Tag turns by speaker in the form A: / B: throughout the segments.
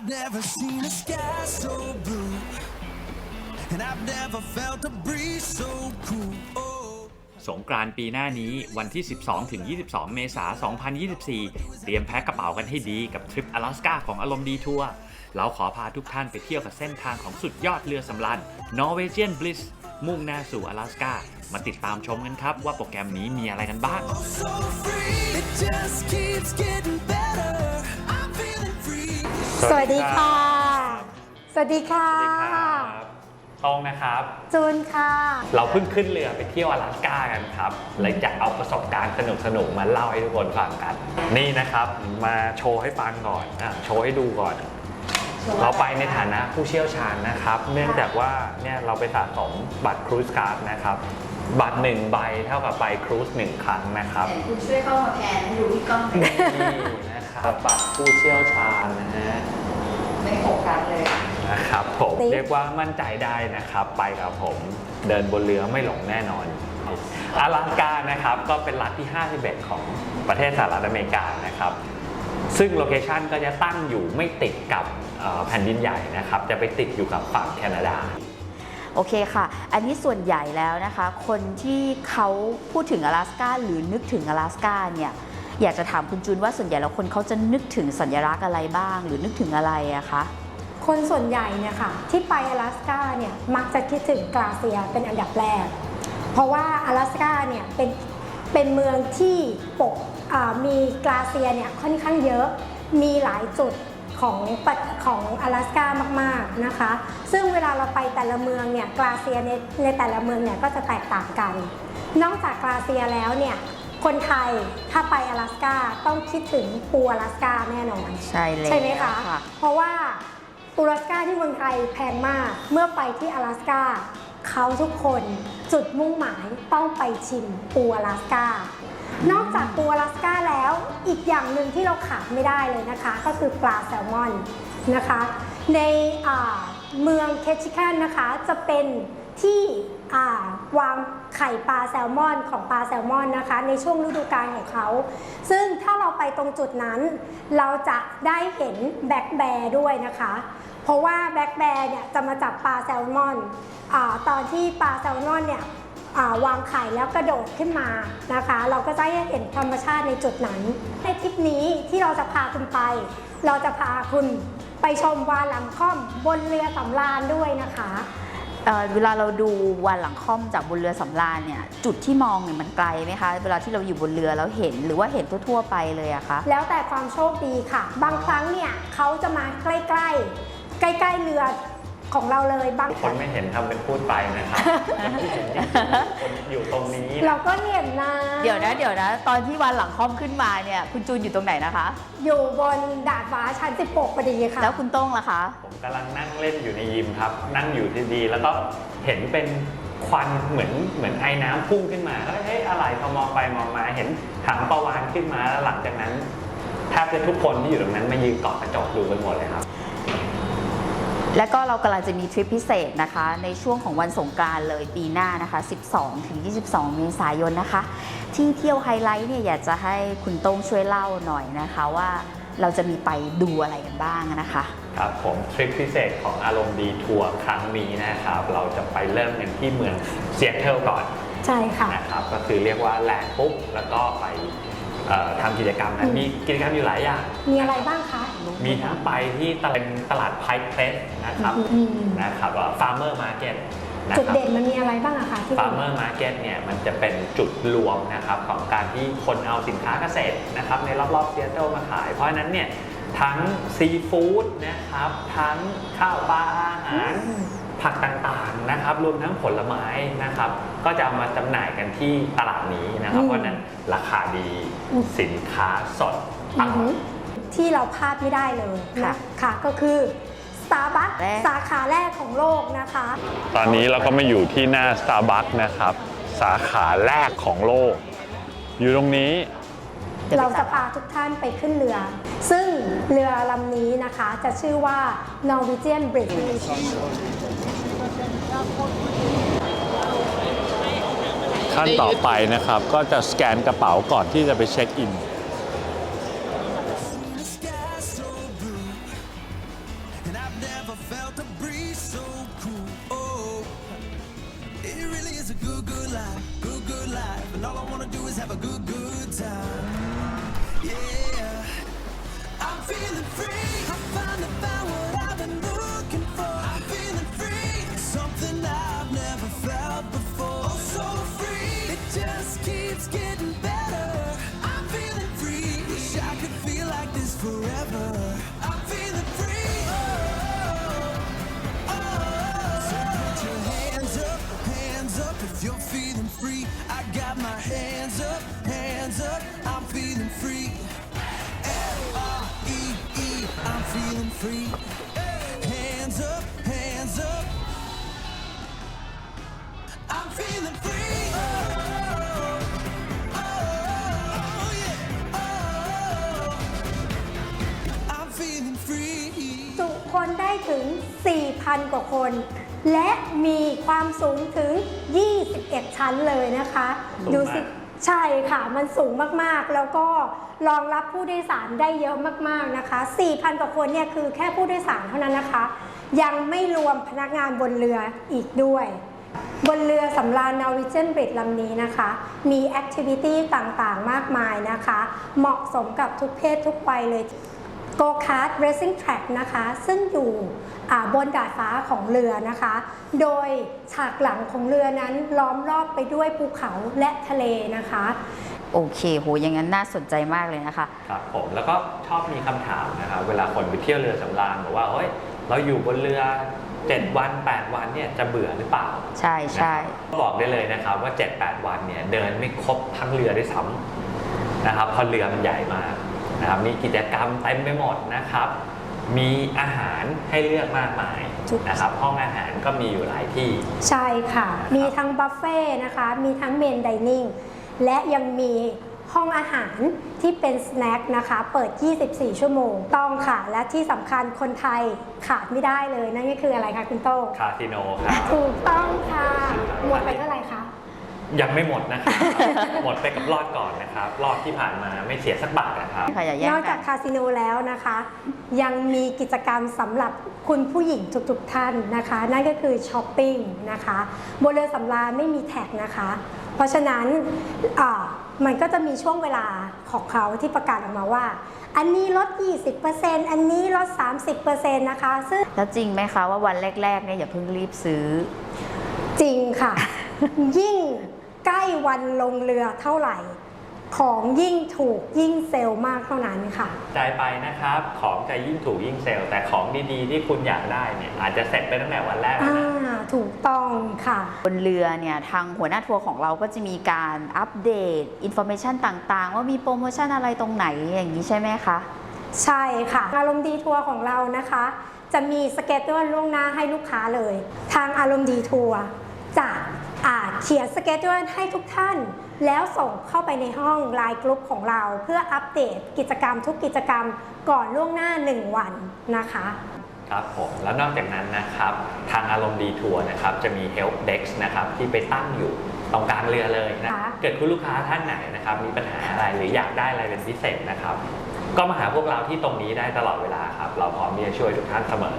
A: I've never seen a sky so blue, and I've never felt a breeze so cool. Oh.
B: สงกรานต์ปีหน้านี้วันที่ 12 ถึง 22 เมษายน 2024 เตรียมแพ็คกระเป๋ากันให้ดีกับทริป阿拉斯าของอารมณ์ดีทัวร์ เราขอพาทุกท่านไปเที่ยวกับเส้นทางของสุดยอดเรือสำราญ Norwegian Bliss มุ่งหน้าสู่阿拉斯ามาติดตามชมกันครับว่าโปรแกรมนี้มีอะไรกันบ้าง
A: so free. It just keeps getting better. สวัสดีค่ะ
C: สวัสดีค่ะ สวัสดีครับ
B: ตองนะครับ
C: จูนค่ะ
B: เราเพิ่งขึ้นเรือไปเที่ยวอลาสก้ากันครับเลยจะเอาประสบการณ์สนุกๆมาเล่าให้ทุกคนฟังกัน นี่นะครับ มาโชว์ให้ฟังก่อนอะโชว์ให้ดูก่อน เราไปในฐานะผู้เชี่ยวชาญนะครับ เนื่องจากว่าเนี่ยเราไปสะสมบัตรครูสการ์ดนะครับ บัตรหนึ่งใบเท่ากับไปครูสหนึ่งครั้งนะครับ
D: คุณช่วยเข้ามาแทนดูพี่ก้องนี่
B: นะครับบัตรผู้เชี่ยวชาญนะฮะ
D: ไม่โฟกัสเลย
B: นะครับผม
C: ติ๊ก
B: เรียกว่ามั่นใจได้นะครับ ไปกับผมเดินบนเรือไม่หลงแน่นอน阿拉斯กานะครับก็เป็นรัฐที่ 51 ของประเทศสหรัฐอเมริกานะครับ ซึ่งโลเคชันก็จะตั้งอยู่ไม่ติดกับเอ่อแผ่นดินใหญ่นะครับ จะไปติดอยู่กับฝั่งแคนาดา
E: โอเคค่ะ อันนี้ส่วนใหญ่แล้วนะคะ คนที่เขาพูดถึง阿拉斯าหรือนึกถึง阿拉斯าเนี่ย อยากจะถามคุณจูนว่าส่วนใหญ่แล้วคนเขาจะนึกถึงสัญลักษณ์อะไรบ้าง หรือนึกถึงอะไรอะคะ
C: คนส่วนใหญ่เนี่ยค่ะ ที่ไป阿拉斯กาเนี่ยมักจะคิดถึงกลาเซียเป็นอันดับแรก เพราะว่า阿拉斯กาเนี่ยเป็นเป็นเมืองที่ปกอ่ามีกลาเซียเนี่ยค่อนข้างเยอะ มีหลายจุดของปัดของ阿拉斯กามากๆนะคะ ซึ่งเวลาเราไปแต่ละเมืองเนี่ยกลาเซียในในแต่ละเมืองเนี่ยก็จะแตกต่างกัน นอกจากกลาเซียแล้วเนี่ย คนไทยถ้าไป阿拉斯กาต้องคิดถึงปู阿拉斯กาแน่นอน
E: ใช่เลย
C: ใช่ไหมคะ
E: ค่ะ
C: เพราะว่าปูรัสกาที่เมืองไทยแพงมาก เมื่อไปที่阿拉斯กาเขาทุกคนจุดมุ่งหมายต้องไปชิมปู阿拉斯กานอกจากปู阿拉斯กาแล้วอีกอย่างหนึ่งที่เราขาดไม่ได้เลยนะคะ ก็คือปลาแซลมอนนะคะ ในอ่าเมืองเคชิคันนะคะจะเป็นที่อ่า วางไข่ปลาแซลมอนของปลาแซลมอนนะคะ ในช่วงฤดูกาลของเขา ซึ่งถ้าเราไปตรงจุดนั้น เราจะได้เห็นแบ็คแบร์ด้วยนะคะ เพราะว่าแบ็คแบร์เนี่ยจะมาจับปลาแซลมอนอตอนที่ปลาแซลมอนเนี่ยาวางไข่แล้วกระโดดขึ้นมานะคะ เราก็จะได้เห็นธรรมชาติในจุดนั้น ในทริปนี้ที่เราจะพาคุณไป เราจะพาคุณไปชมวาหลังค่อมบนเรือสำราญด้วยนะคะ
E: เวลาเราดูวันหลังค่อมจากบนเรือสำราญเนี่ยจุดที่มองเนี่ยมันไกลไหมคะ เวลาที่เราอยู่บนเรือแล้วเห็นหรือว่าเห็นทั่วๆไปเลยอะคะ
C: แล้วแต่ความโชคดีค่ะ บางครั้งเนี่ยเขาจะมาใกล้ๆ ใกล้ๆเรือ ของเราเลยบาง
B: คนไม่เห็นทำเป็นพูดไปนะครับคนที่เห็นจริงๆคนอยู่ตรงนี้นะ
C: เราก็เห็นนะ
E: เดี๋ยวนะเดี๋ยวนะ ตอนที่วันหลังค่อมขึ้นมาเนี่ย คุณจูนอยู่ตรงไหนนะคะ
C: อยู่บนดาดฟ้าชั้น16พอดีค่ะ
E: แล้วคุณโต้งล่ะคะ
B: ผมกำลังนั่งเล่นอยู่ในยิมครับ นั่งอยู่ดีๆแล้วก็เห็นเป็นควันเหมือนเหมือนไอ้น้ำพุ่งขึ้นมาแล้วเอ๊ะอะไรพอมองไปมองมาเห็นถังประวานขึ้นมาแล้วหลังจากนั้นแทบจะทุกคนที่อยู่ตรงนั้นมายืนเกาะกระจกดูกันหมดเลยครับ
E: และก็เรากำลังจะมีทริปพิเศษนะคะ ในช่วงของวันสงกรานต์เลยปีหน้านะคะ 12 ถึง 22 เมษายนนะคะ ที่เที่ยวไฮไลท์เนี่ยอยากจะให้คุณโต้งช่วยเล่าหน่อยนะคะว่าเราจะมีไปดูอะไรกันบ้างนะคะ
B: ครับผมทริปพิเศษของอารมณ์ดีทัวร์ครั้งนี้นะครับ เราจะไปเริ่มกันที่เมืองเซียเทิลก่อน
C: ใช่ค่ะ
B: นะครับก็คือเรียกว่าแลนด์ปุ๊บแล้วก็ไปเอ่อทำกิจกรรมกันมีกิจกรรมอยู่หลายอย่าง
C: มีอะไรบ้างคะ
B: มีทั้งไปที่ตลาดตลาดไพเพลสนะครับ
C: อืม
B: นะครับว่าฟาร์มเมอร์มาร์เก็ตนะ
C: จุด
B: ครับ
C: เด่นมันมีอะไรบ้างอะคะที่
B: ฟาร์มเมอร์มาร์เก็ตเนี่ยมันจะเป็นจุดรวมนะครับของการที่คนเอาสินค้าเกษตรนะครับในรอบๆเซียโตรมาขาย เพราะฉะนั้นเนี่ยทั้งซีฟู้ดนะครับทั้งข้าวปลาอาหาร ผักต่างๆนะครับรวมทั้งผลไม้นะครับก็จะเอามาจำหน่ายกันที่ตลาดนี้นะครับเพราะฉะนั้นราคาดีสินค้าสดอ
C: อือ
B: ร่
C: หื
B: อ
C: อย ที่เราพลาดไม่ได้เลย
E: ค่ะ
C: นะค่ะก็คือ Starbucks
E: และ
C: สาขาแรกของโลกนะคะ
B: ตอนนี้เราก็มาอยู่ที่หน้า Starbucks นะครับ สาขาแรกของโลก อยู่ตรงนี้
C: เราจะพาทุกท่านไปขึ้นเรือ ซึ่งเรือลำนี้นะคะจะชื่อว่า Norwegian Bridge
B: ขั้นต่อไปนะครับก็จะสแกนกระเป๋าก่อนที่จะไปเช็คอิน
A: good, good life, good, good life. And all I wanna do is have a good, good time. Yeah, I'm feeling free. I finally found what I've been looking for. I'm feeling free, something I've never felt before. Oh, so free, it just keeps getting better. I'm feeling free. Wish I could feel like this forever. Free. Hands up, hands up. I'm feeling free. Oh, oh, oh, yeah. Oh, I'm feeling free.
C: จุคนได้ถึง 4,000 กว่าคน และมีความสูงถึง 21 ชั้นเลยนะคะ
B: สูงมาก
C: ดูสิ ใช่ค่ะมันสูงมากๆ แล้วก็รองรับผู้โดยสารได้เยอะมากๆนะคะ 4,000 กว่าคนเนี่ยคือแค่ผู้โดยสารเท่านั้นนะคะ ยังไม่รวมพนักงานบนเรืออีกด้วย บนเรือสำราญนาวิเจนบริดลำนี้นะคะ มีแอคทิวิตี้ต่างๆ มากมายนะคะ เหมาะสมกับทุกเพศทุกวัยเลย โกคาร์ t เร c ซิ่งแทร็กนะคะ ซึ่งอยู่อ่าบนดาดฟ้าของเรือนะคะ โดยฉากหลังของเรือนั้นล้อมรอบไปด้วยภูเขาและทะเลนะคะ
E: โอเคโหอย่างนั้นน่าสนใจมากเลยนะคะ
B: ครับผมแล้วก็ชอบมีคำถามนะครับเวลาคนไปเที่ยวเรือสำราญบอกว่าเฮ้ยเราอยู่บนเรือ7วัน 8 วันเนี่ยจะเบื่อหรือเปล่า
E: ใช่ใช่
B: นะครับบอกได้เลยนะครับว่า 7-8 วันเนี่ยเดินไม่ครบทั้งเรือด้วยซ้ำนะครับเพราะเรือมันใหญ่มาก นะครับมีกิจกรรมเต็มไปหมดนะครับ มีอาหารให้เลือกมากมาย
C: ถูก
B: นะครับ ห้องอาหารก็มีอยู่หลายที่
C: ใช่ค่ะ มีทั้งบัฟเฟ่ต์นะคะ มีทั้งเมนไดนิ่งและยังมีห้องอาหารที่เป็นสแน็คนะคะ เปิด 24 ชั่วโมง ต้องค่ะ และที่สำคัญคนไทยขาดไม่ได้เลย นั่นก็คืออะไรคะคุณโต้ง
B: คาสิโนครับ
C: ถูกต้องค่ะ หมดไปเท่าไหร่คะ
B: ยังไม่หมดนะครับ หมดไปกับรอดก่อนนะครับ รอบที่ผ่านมาไม่เสียสักบาทนะครับ
E: ค่ะอย่าแย่
C: น
E: ง
C: อก
E: กั
C: จาน กคาสิโนแล้วนะคะ ยังมีกิจกรรมสำหรับคุณผู้หญิงทุกๆท่านนะคะ นั่นก็คือช้อปปิ้งนะคะบนเรือสำราญไม่มีแท็กนะคะ เพราะฉะนั้นอ่ามันก็จะมีช่วงเวลาของเขาที่ประกาศออกมาว่า อันนี้ลด 20%อันนี้ลด 30%นะคะ ซึ่ง
E: แล้วจริงไหมคะว่าวันแรกๆเนี่ยอย่าเพิ่งรีบซื้อ
C: จริงค่ะ ยิ่ง ใกล้วันลงเรือเท่าไหร่ ของยิ่งถูกยิ่งเซลล์มากเท่านั้นค่ะ
B: ใจไปนะครับ ของจะยิ่งถูกยิ่งเซลล์แต่ของดีๆ ที่คุณอยากได้เนี่ยอาจจะเสร็จไปตั้งแต่วันแรกแล้ว
C: อ่า
B: นะ
C: ถูกต้องค่ะ
E: บนเรือเนี่ยทางหัวหน้าทัวร์ของเราก็จะมีการอัปเดตอินโฟ a t ชันต่างๆ ว่ามีโปรโมชั่นอะไรตรงไหนอย่างนี้ใช่ไหมคะ
C: ใช่ค่ะ อารมณ์ดีทัวร์ของเรานะคะ จะมีสเกจด้วยล่วงหน้าให้ลูกค้าเลย ทางอารมณ์ดีทัวร์จะอ่า เขียนสเกจด้วยให้ทุกท่าน แล้วส่งเข้าไปในห้องไลน์กลุ่มของเรา เพื่ออัปเดตกิจกรรมทุกกิจกรรมก่อนล่วงหน้า 1 วันนะคะ
B: ครับผมแล้วนอกจากนั้นนะครับทางอารมณ์ดีทัวร์นะครับจะมี help desk นะครับที่ไปตั้งอยู่ตรงกลางเรือเลยนะ
C: ค่ะ
B: เกิดคุณลูกค้าท่านไหนนะครับมีปัญหาอะไรหรืออยากได้อะไรเป็นพิเศษนะครับ ก็มาหาพวกเราที่ตรงนี้ได้ตลอดเวลาครับ เราพร้อมที่จะช่วยทุกท่านเสมอ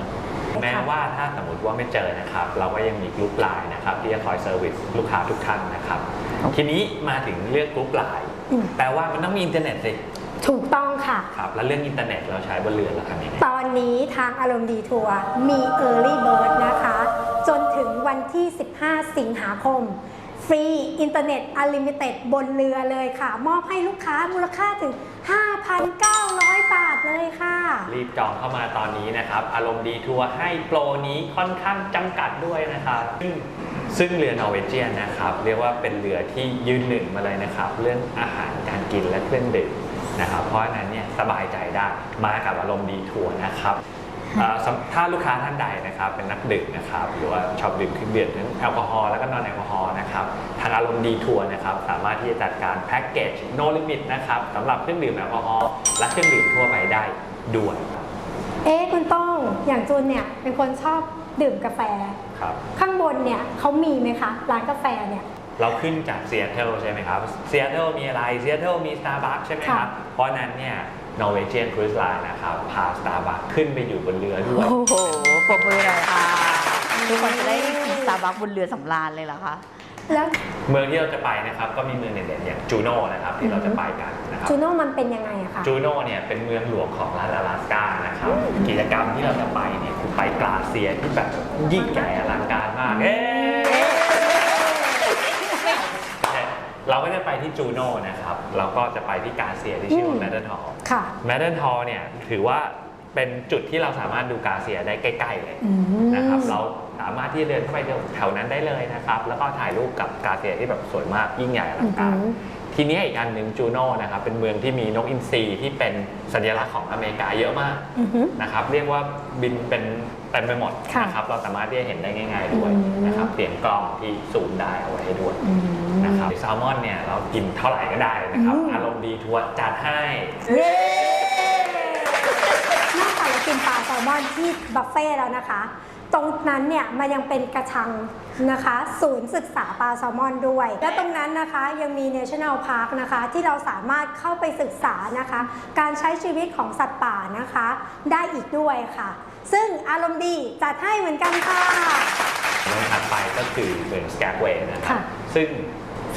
B: แม้ว่าถ้าสมมติว่าไม่เจอนะครับ เราก็ยังมีกลุ่มไลน์นะครับที่จะคอยเซอร์วิสลูกค้าทุกท่านนะครับ ทีนี้มาถึงเรื่องกลุ่มไลน์
C: อืม
B: แปลว่ามันต้องมีอินเทอร์เน็ตสิ
C: ถูกต้องค่ะ
B: ครับ แล้วเรื่องอินเทอร์เน็ตเราใช้บนเรือเราทำยังไง
C: ตอนนี้ทางอารมณ์ดีทัวร์มี Early Bird นะคะ จนถึงวันที่ 15 สิงหาคม ฟรีอินเทอร์เน็ตอ n l ลิมิเต็ดบนเรือเลยค่ะ มอบให้ลูกค้ามูลค่าถึง 5,900 บาท เลยค่ะ
B: รีบจองเข้ามาตอนนี้นะครับ อารมณ์ดีทัวร์ให้โปรนี้ค่อนข้างจำกัดด้วยนะครับซึ่งซึ่งเรือนอร์เวเจียนนะครับ เรียกว่าเป็นเรือที่ยืนหนึ่งมาเลยนะครับ เรื่องอาหารการกินและเครื่องดื่มนะครับ เพราะฉะนั้นเนี่ยสบายใจได้มากับอารมณ์ดีทัวร์นะครับ ถ้าลูกค้าท่านใดนะครับเป็นนักดื่มนะครับหรือว่าชอบดื่มเครื่องดื่มทั้งแอลกอฮอล์แล้วก็นอนแอลกอฮอล์นะครับทางอารมณ์ดีทัวร์นะครับสามารถที่จะจัดการแพ็กเกจ no limit นะครับสำหรับเครื่องดื่มแอลกอฮอล์และเครื่องดื่มทั่วไปได้ด่วน
C: เอ๊ะคุณต้องอย่างจูนเนี่ยเป็นคนชอบดื่มกาแฟ
B: ครับ
C: ข้างบนเนี่ยเขามีไหมคะร้านกาแฟเนี่ย
B: เราขึ้นจากซีแอตเทิลใช่ไหมครับซีแอตเทิลมีอะไรซีแอตเทิลมี Starbucks ใช่ไหมครับเพราะฉะนั้นเนี่ย Norwegian Cruise Line นะครับพา Starbucks ขึ้นไปอยู่บนเรือด้วย
E: โอ้โหปรบมือหน่อยค่ะ ทุกคนจะได้กินสตาร์บัคบนเรือสำราญเลยเหรอคะ
C: แล้ว
B: เมืองที่เราจะไปนะครับก็มีเมืองเด่นๆอย่างจูโน่นะครับที่เราจะไปกันนะครับ
C: จูโน่มันเป็นยังไงอะคะ
B: จูโน่เนี่ยเป็นเมืองหลวงของรัฐอลาสก้านะครับกิจกรรมที่เราจะไปเนี่ยคือไปกลาเซียร์ที่แบบยิ่งใหญ่อลังการมากเอ๊ะ เราก็จะไปที่จูโน่นะครับ เราก็จะไปที่กาเซียที่ชื่อว่าแมดเดิลฮอล
C: ค่ะ
B: แมดเดิลฮอลเนี่ยถือว่าเป็นจุดที่เราสามารถดูกาเซียได้ใกล้ๆเลย
C: อืม
B: นะครับ เราสามารถที่จะเดินเข้าไปแถวนั้นได้เลยนะครับ แล้วก็ถ่ายรูปกับกาเซียที่แบบสวยมากยิ่งใหญ่อลังการ
C: อือหือ
B: ทีนี้อีกอันหนึ่งจูโน่นะครับเป็นเมืองที่มีนกอินทรีที่เป็นสัญลักษณ์ของอเมริกาเยอะมาก
C: อือหือ
B: นะครับเรียกว่าบินเป็นเต็มไปหมด
C: ค่ะ
B: นะครับเราสามารถที่จะเห็นได้ง่าย ๆด้วย
C: อืม
B: นะครับเปลี่ยนกล้องที่ซูมได้เอาไว้ให้ด้วย
C: อืม
B: นะครับแซลมอนเนี่ยเรากินเท่าไหร่ก็ได้นะครับ
C: อืม
B: อารมณ์ดีทัวร์จัดให้
C: เย้นอกจากเรากินปลาแซลมอนที่บัฟเฟ่ต์แล้วนะคะ ตรงนั้นเนี่ยมันยังเป็นกระชังนะคะ ศูนย์ศึกษาปลาแซลมอนด้วย และตรงนั้นนะคะยังมี National Park นะคะ ที่เราสามารถเข้าไปศึกษานะคะ การใช้ชีวิตของสัตว์ป่านะคะ ได้อีกด้วยค่ะ ซึ่งอารมณ์ดีจัดให้เหมือนกันค่ะ
B: เมืองถัดไปก็คือเมืองสแกกเวย์นะครับ
C: ค่ะ
B: ซึ่ง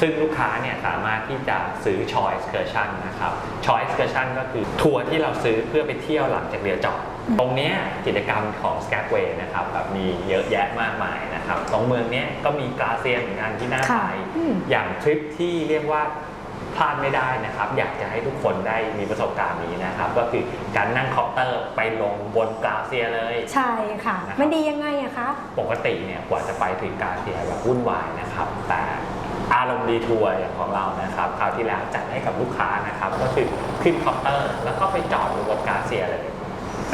B: ซึ่งลูกค้าเนี่ยสามารถที่จะซื้อ Choice Excursion นะครับ Choice Excursion ก็คือทัวร์ที่เราซื้อเพื่อไปเที่ยวหลังจากเรือจอด ตรงเนี้ยกิจกรรมของ s k a g w a y นะครับแบบมีเยอะแยะมากมายนะครับตรงเมืองเนี้ยก็มีกราเซียนเหมือนกันที่น่า
C: ค่ะ
B: ไป
C: อืม
B: อย่างทริปที่เรียกว่าพลาดไม่ได้นะครับ อยากจะให้ทุกคนได้มีประสบการณ์นี้นะครับ ก็คือการนั่งเคาน์เตอร์ไปลงบนกราเซียเลย
C: ใช่ค่ะ
B: นะครับ
C: มันดียังไงอะคะ
B: ปกติเนี่ยกว่าจะไปถึงกาเซียแบบวุ่นวายนะครับ แต่อารมณ์ดีทัวร์อย่างของเรานะครับคราวที่แล้วจัดให้กับลูกค้านะครับ ก็คือขึ้นเคาน์เตอร์ แล้วก็ไปจอดอยู่บนกาเซียเลย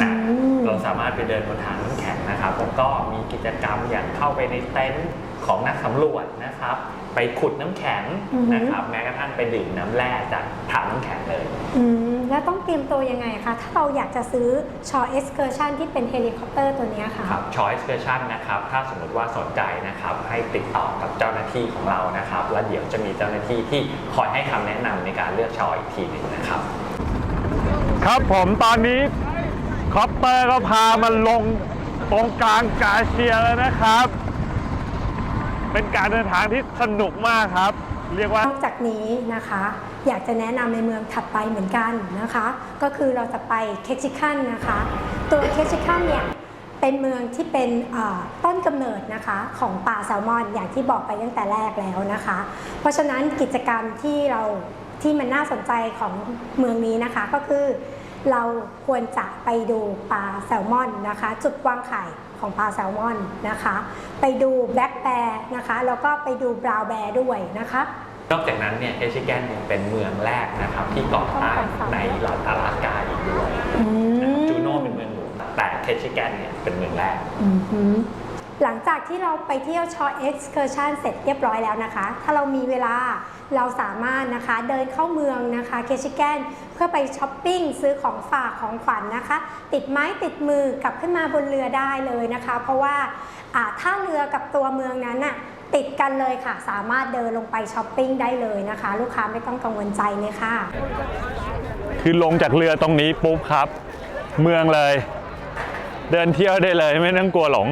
B: นะ
C: อืม
B: เราสามารถไปเดินบนทางน้ำแข็งนะครับแล้วก็มีกิจกรรมอย่างเข้าไปในเต็นท์ของนักสำรวจนะครับ ไปขุดน้ำแข็ง
C: อือฮึ
B: นะครับแม้กระทั่งไปดื่มน้ำแร่จากถังน้ำแข็งเลย
C: อืมแล้วต้องเตรียมตัวยังไงคะ ถ้าเราอยากจะซื้อชอเอ็กซ์เคอร์ชันที่เป็นเฮลิคอปเตอร์ตัวเนี้ยค่ะ
B: ครับ Choice Version นะครับ ถ้าสมมติว่าสนใจนะครับ ให้ติดต่อกับเจ้าหน้าที่ของเรานะครับ แล้วเดี๋ยวจะมีเจ้าหน้าที่ที่คอยให้คำแนะนำในการเลือกชอยอีกทีหนึ่งนะครับ
F: ครับผมตอนนี้ คอปเตอร์ก็พามันลงตรงกลางกาเซียแล้วนะครับ เป็นการเดินทางที่สนุกมากครับ เรียกว่า
C: นอกจากนี้นะคะ อยากจะแนะนำในเมืองถัดไปเหมือนกันนะคะ ก็คือเราจะไปเคชิคันนะคะ ตัวเคชิคันเนี่ยเป็นเมืองที่เป็นต้นกำเนิดนะคะของปลาแซลมอนอย่างที่บอกไปตั้งแต่แรกแล้วนะคะ เพราะฉะนั้นกิจกรรมที่เราที่มันน่าสนใจของเมืองนี้นะคะก็คือ เราควรจะไปดูปลาแซลมอนนะคะ จุดวางไข่ของปลาแซลมอนนะคะ ไปดูแบล็กแบร์นะคะ แล้วก็ไปดูบราวน์แบร์ด้วยนะคะ
B: นอกจากนั้นเนี่ยเอชิแกนยังเป็นเมืองแรกนะครับที่ก่อตั้งในรัฐอลาสก้าอีกด้วย
C: อืม
B: จูโน่เป็นเมืองหลวงแต่เคชิแกนเนี่ยเป็นเมืองแรก
C: อือ หลังจากที่เราไปเที่ยวชอเอ็กซ์เคอร์ชันเสร็จเรียบร้อยแล้วนะคะ ถ้าเรามีเวลาเราสามารถนะคะเดินเข้าเมืองนะคะเคชิแกนเพื่อไปช้อปปิ้งซื้อของฝากของขวัญนะคะ ติดไม้ติดมือกลับขึ้นมาบนเรือได้เลยนะคะ เพราะว่าอ่าถ้าเรือกับตัวเมืองนั้นน่ะติดกันเลยค่ะ สามารถเดินลงไปช้อปปิ้งได้เลยนะคะ ลูกค้าไม่ต้องกังวลใจเลยค่ะ
F: คือลงจากเรือตรงนี้ปุ๊บครับ เมืองเลย เดินเที่ยวได้เลยไม่ต้องกลัวหลง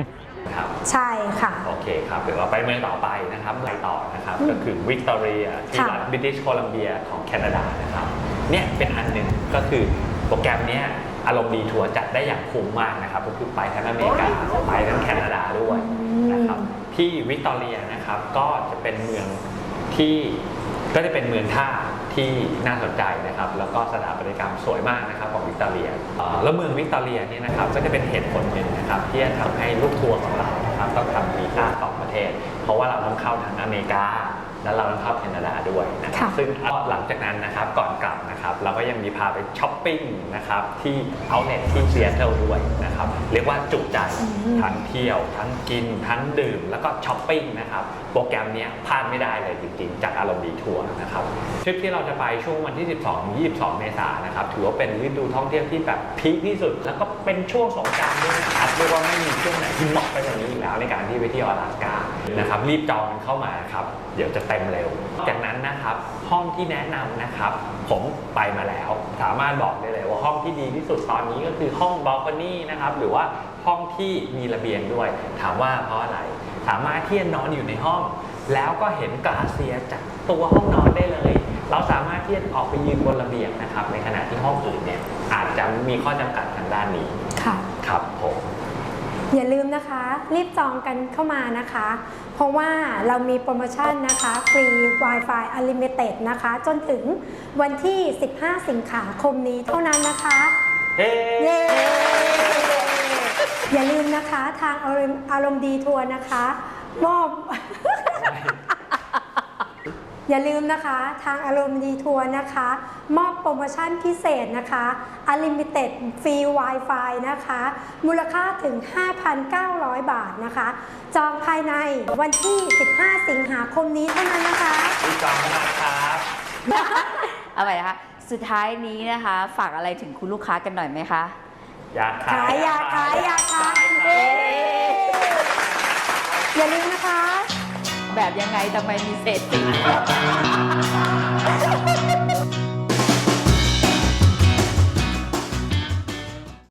B: ครับ
C: ใช่ค่ะ
B: โอเคครับเดี๋ยวเราไปเมืองต่อไปนะครับไปต่อนะครับ ก็คือวิกตอเรียที่
C: ค่ะ
B: รัฐบริติชโคลัมเบียของแคนาดานะครับเนี่ยเป็นอันหนึ่งก็คือโปรแกรมเนี้ยอารมณ์ดีทัวร์จัดได้อย่างคุ้มมากนะครับก็คือไปทั้งอเมริกาไปทั้งแคนาดาด้วยนะครับที่วิกตอเรียนะครับก็จะเป็นเมืองที่ก็จะเป็นเมืองท่า ที่น่าสนใจนะครับ แล้วก็สถาปัตยกรรมสวยมากนะครับของวิกตอเรียแล้วเมืองวิกตอเรียเนี่ยนะครับก็จะเป็นเหตุผลหนึ่งนะครับที่จะทำให้ลูกทัวร์ของเรานะครับต้องทำวีซ่าสองประเทศ เพราะว่าเราต้องเข้าทั้งอเมริกา และเราต้องเข้าแคนาดาด้วยนะครับ
C: ค่ะ
B: ซึ่งหลังจากนั้นนะครับก่อนกลับนะครับเราก็ยังมีพาไปช้อปปิ้งนะครับที่เอาเน็ตที่ซีแอตเทิลด้วยนะครับเรียกว่าจุใจทั้งเที่ยว ทั้งกิน ทั้งดื่ม แล้วก็ช้อปปิ้งนะครับโปรแกรมเนี้ยพลาดไม่ได้เลยจริงๆจากอารมณ์ดีทัวร์นะครับทริปที่เราจะไปช่วงวันที่ 12-22 เมษายนนะครับถือว่าเป็นฤดูท่องเที่ยวที่แบบพีคที่สุด แล้วก็เป็นช่วงสงกรารด้วยนะครับรียกว่าไม่มีช่วงไหนที่เหมาะไปกว่านี้อีกแล้วในการที่ไปเที่ยวอลาสก้า นะครับรีบจองเข้ามาครับเดี๋ยวจะเต็มเร็ว จากนั้นนะครับห้องที่แนะนำนะครับผมไปมาแล้ว สามารถบอกได้เลยว่าห้องที่ดีที่สุดตอนนี้ก็คือห้องบ a ลคอนี่นะครับหรือว่าห้องที่มีระเบียงด้วย ถามว่าเพราะอะไร สามารถที่จะนอนอยู่ในห้อง แล้วก็เห็นกราเซียจากตัวห้องนอนได้เลย เราสามารถที่จะออกไปยืนบนระเบียงนะครับในขณะที่ห้องอื่นเนี่ยอาจจะมีข้อจำกัดทางด้านนี้
C: ค่ะ
B: ครับผม
C: อย่าลืมนะคะ รีบจองกันเข้ามานะคะ เพราะว่าเรามีโปรโมชั่นนะคะ ฟรี Wi-Fi Unlimited นะคะ จนถึงวันที่ 15 สิงหาคมนี้เท่านั้นนะคะ
B: เฮ้
C: เย้อย่าลืมนะคะทางอารมณ์อารมณ์ดีทัวร์นะคะ มอบ อย่าลืมนะคะ ทางอารมณ์ดีทัวร์นะคะ มอบโปรโมชั่นพิเศษนะคะ Unlimited Free Wi-Fi นะคะ มูลค่าถึง 5,900 บาทนะคะ จองภายในวันที่ 15 สิงหาคมนี้เท่านั้นนะคะ
B: ดีจองนะครับ
E: เอาไปนะคะ สุดท้ายนี้นะคะ ฝากอะไรถึงคุณลูกค้ากันหน่อยไหมคะ
B: อยากขา
C: ขาย
B: ย
C: อยากขาย อยากขายเอ๊อย่าลืมนะคะ
E: แบบยังไงทำไมมีเศษสี